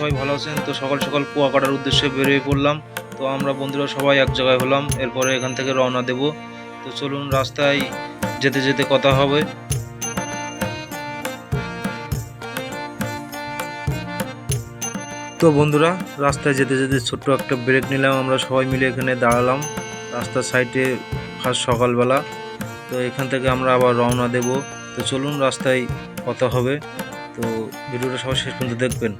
সবাই ভালো আছেন। তো সকাল সকাল কুয়া কাটার উদ্দেশ্যে বেরিয়ে পড়লাম। তো আমরা বন্ধুরা সবাই এক জায়গায় হলাম। এরপরে এখান থেকে রওনা দেব। তো চলুন, রাস্তায় যেতে যেতে কথা হবে। তো বন্ধুরা, রাস্তায় যেতে যেতে ছোট্ট একটা ব্রেক নিলাম। আমরা সবাই মিলে এখানে দাঁড়ালাম। রাস্তার সাইডে ফার্স্ট সকালবেলা। তো এখান থেকে আমরা আবার রওনা দেব। তো চলুন, রাস্তায় কথা হবে। তো ভিডিওটা সবাই শেষ পর্যন্ত দেখবেন।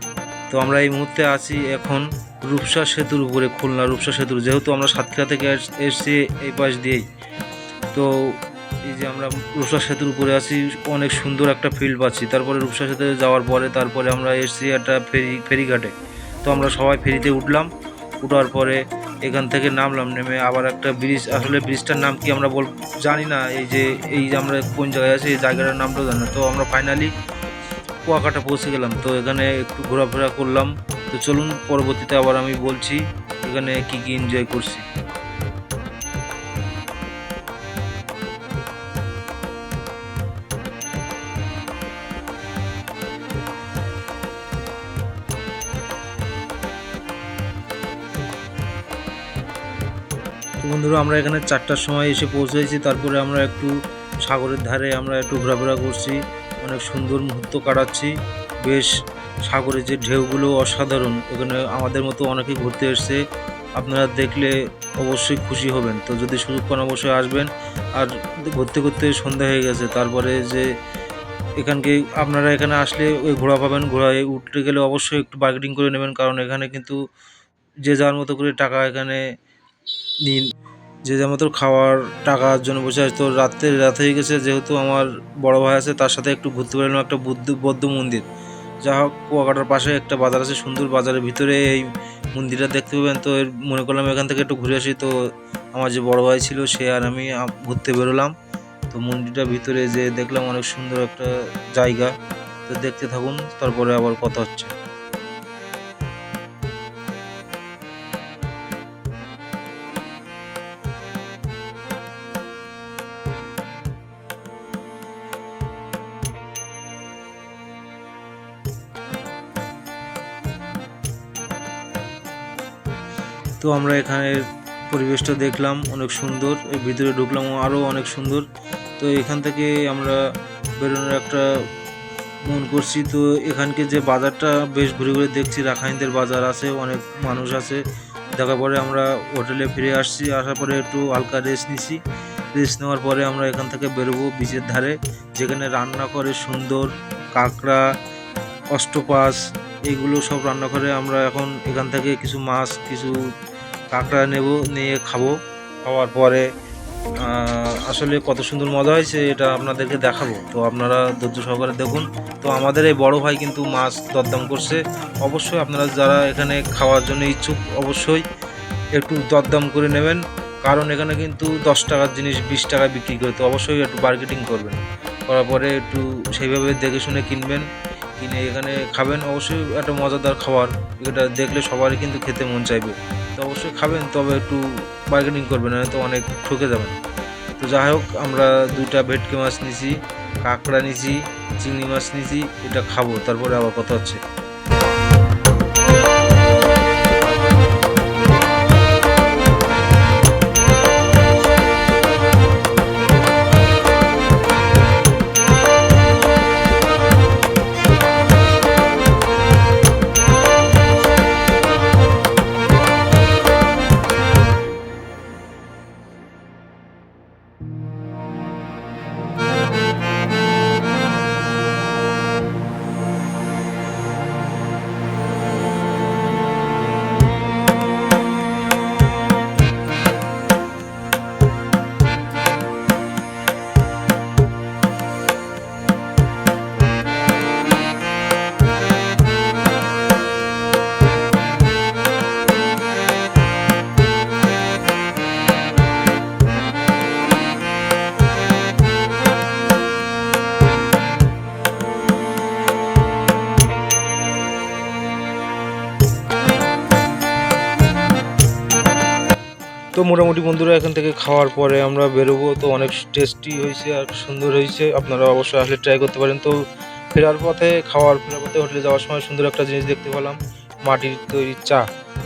তো আমরা এই মুহূর্তে আছি এখন রূপসা সেতুর উপরে, খুলনা রূপসা সেতুর। যেহেতু আমরা সাতক্ষীরা থেকে এস- এসছি এই পাশ দিয়েই। তো এই যে আমরা রূপসা সেতুর উপরে আছি, অনেক সুন্দর একটা ফিল্ড পাচ্ছি। তারপরে রূপসা সেতু যাওয়ার পরে তারপরে আমরা এসছি একটা ফেরি, ফেরিঘাটে। তো আমরা সবাই ফেরিতে উঠলাম। উঠার পরে এখান থেকে নামলাম, নেমে আবার একটা ব্রিজ আসলে ব্রিজটার নাম কি আমরা বল, জানি না। এই যে এই যে আমরা কোন জায়গায় আছি, এই জায়গাটার নামটাও জানি না। তো আমরা ফাইনালি কুয়াকাটা পৌঁছে গেলাম, তো এখানে একটু ঘোরাফেরা করলাম। তো চলুন, পরবর্তীতে আবার আমি বলছি, এখানে কি কি এনজয় করছি। বন্ধুরা, আমরা এখানে চারটার সময় এসে পৌঁছেছি, তারপরে আমরা একটু সাগরের ধারে আমরা একটু ঘোরাফেরা করছি। অনেক সুন্দর মুহূর্ত কাটাচ্ছি। বেশ সাগরের যে ঢেউগুলো অসাধারণ, এখানে আমাদের মতো অনেকেই ঘুরতে এসছে। আপনারা দেখলে অবশ্যই খুশি হবেন। তো যদি সুযোগ পান অবশ্যই আসবেন। আর ঘুরতে ঘুরতে সন্ধ্যা হয়ে গেছে। তারপরে যে এখানকে আপনারা এখানে আসলে ওই ঘোড়া পাবেন। ঘোড়ায় উঠতে গেলে অবশ্যই একটু বার্গেটিং করে নেবেন। কারণ এখানে কিন্তু যে যার মতো করে টাকা এখানে নিন। যে যেমন মতো খাওয়ার টাকার জন্য বসে আছে তো রাত্রে রাত হয়ে গেছে, যেহেতু আমার বড় ভাই আছে, তার সাথে একটু ঘুরতে বেরোলাম একটা বুদ্ধ, বৌদ্ধ মন্দির। যা হোক, কুয়াকাটার পাশে একটা বাজার আছে, সুন্দর বাজারের ভিতরে এই মন্দিরটা দেখতে পাবেন। তো এর মনে করলাম এখান থেকে একটু ঘুরে আসি। তো আমার যে বড় ভাই ছিল, সে আর আমি ঘুরতে বেরোলাম। তো মন্দিরটার ভিতরে যে দেখলাম অনেক সুন্দর একটা জায়গা। তো দেখতে থাকুন, তারপরে আবার কথা হচ্ছে। তো আমরা এখানের পরিবেশটা দেখলাম, অনেক সুন্দর। এর ভিতরে ঢুকলাম আরও অনেক সুন্দর। তো এখান থেকে আমরা বেরোনোর একটা মন করছি। তো এখানকে যে বাজারটা বেশ ঘুরে ঘুরে দেখছি, রাখাইনদের বাজার আছে, অনেক মানুষ আছে। দেখার পরে আমরা হোটেলে ফিরে আসছি, আসার পরে একটু হালকা রেস্ট নিছি। রেস্ট নেওয়ার পরে আমরা এখান থেকে বেরোবো বিচের ধারে, যেখানে রান্না করে সুন্দর কাঁকড়া অষ্টপাস এইগুলো সব রান্না করে আমরা এখন এখান থেকে কিছু মাছ, কিছু কাঁকড়া নেব, নিয়ে খাব। খাওয়ার পরে আসলে কত সুন্দর মজা হয়েছে, এটা আপনাদেরকে দেখাবো। তো আপনারা ধৈর্য সহকারে দেখুন। তো আমাদের এই বড় ভাই কিন্তু মাছ দরদাম করছে। অবশ্যই আপনারা যারা এখানে খাওয়ার জন্য ইচ্ছুক, অবশ্যই একটু দরদাম করে নেবেন। কারণ এখানে কিন্তু দশ টাকার জিনিস, বিশ টাকায় বিক্রি করে, তো অবশ্যই একটু মার্কেটিং করবেন। করার পরে একটু সেইভাবে দেখে শুনে কিনবেন। কিনে এখানে খাবেন, অবশ্যই একটা মজাদার খাবার। এটা দেখলে সবারই কিন্তু খেতে মন চাইবে। তো অবশ্যই খাবেন, তবে একটু বার্গেনিং করবেন তো অনেক ঠকে যাবেন। তো যাই হোক, আমরা দুইটা ভেটকি মাছ নিছি, কাঁকড়া নিছি, চিংড়ি মাছ নিছি, এটা খাব, তারপরে আবার কথা হচ্ছে। তো মোটামুটি বন্ধুরা, এখান থেকে খাওয়ার পরে আমরা বেরোবো। তো অনেক টেস্টি হয়েছে আর সুন্দর হয়েছে। আপনারা অবশ্যই আসলে ট্রাই করতে পারেন। তো ফেরার পথে, খাওয়ার ফেরার পথে হোটেলে যাওয়ার সময় সুন্দর একটা জিনিস দেখতে পেলাম, মাটির তৈরি চা।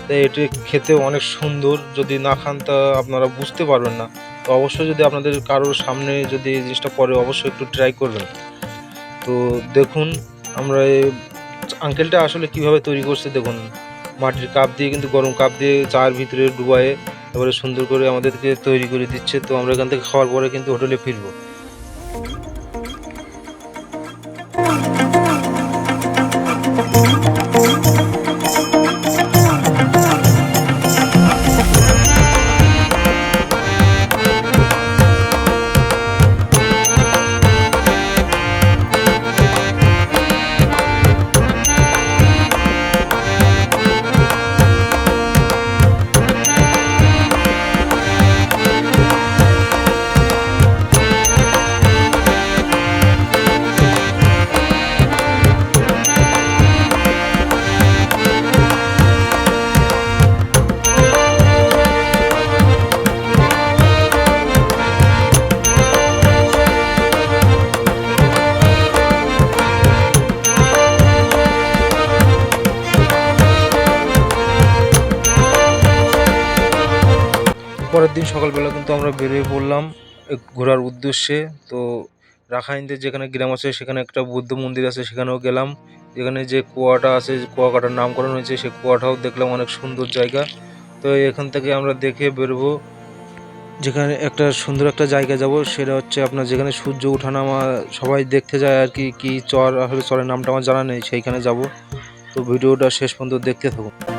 তাই এটি খেতেও অনেক সুন্দর। যদি না খান তা আপনারা বুঝতে পারবেন না। তো অবশ্যই যদি আপনাদের কারোর সামনে যদি এই জিনিসটা পরে, অবশ্যই একটু ট্রাই করবেন। তো দেখুন, আমরা আঙ্কেলটা আসলে কীভাবে তৈরি করছে দেখুন। মাটির কাপ দিয়ে কিন্তু গরম কাপ দিয়ে চায়ের ভিতরে ডুবায়ে এবারে সুন্দর করে আমাদেরকে তৈরি করে দিচ্ছে। তো আমরা এখান থেকে খাওয়ার পরে কিন্তু হোটেলে ফিরবো। পরের দিন সকালবেলা কিন্তু আমরা বেরিয়ে পড়লাম ঘোরার উদ্দেশ্যে। তো রাখাইনদের যেখানে গ্রাম আছে, সেখানে একটা বুদ্ধ মন্দির আছে, সেখানেও গেলাম। এখানে যে কুয়াটা আছে কুয়াকাটার নামকরণ হয়েছে সেই কুয়াটাও দেখলাম অনেক সুন্দর জায়গা। তো এখান থেকে আমরা দেখে বেরোবো। যেখানে একটা সুন্দর একটা জায়গা যাব, সেটা হচ্ছে আপনার যেখানে সূর্য ওঠানামা সবাই দেখতে যায় আর কি কি চর, আসলে চরের নামটা আমার জানা নেই, সেইখানে যাব। তো ভিডিওটা শেষ পর্যন্ত দেখতে থাকুন।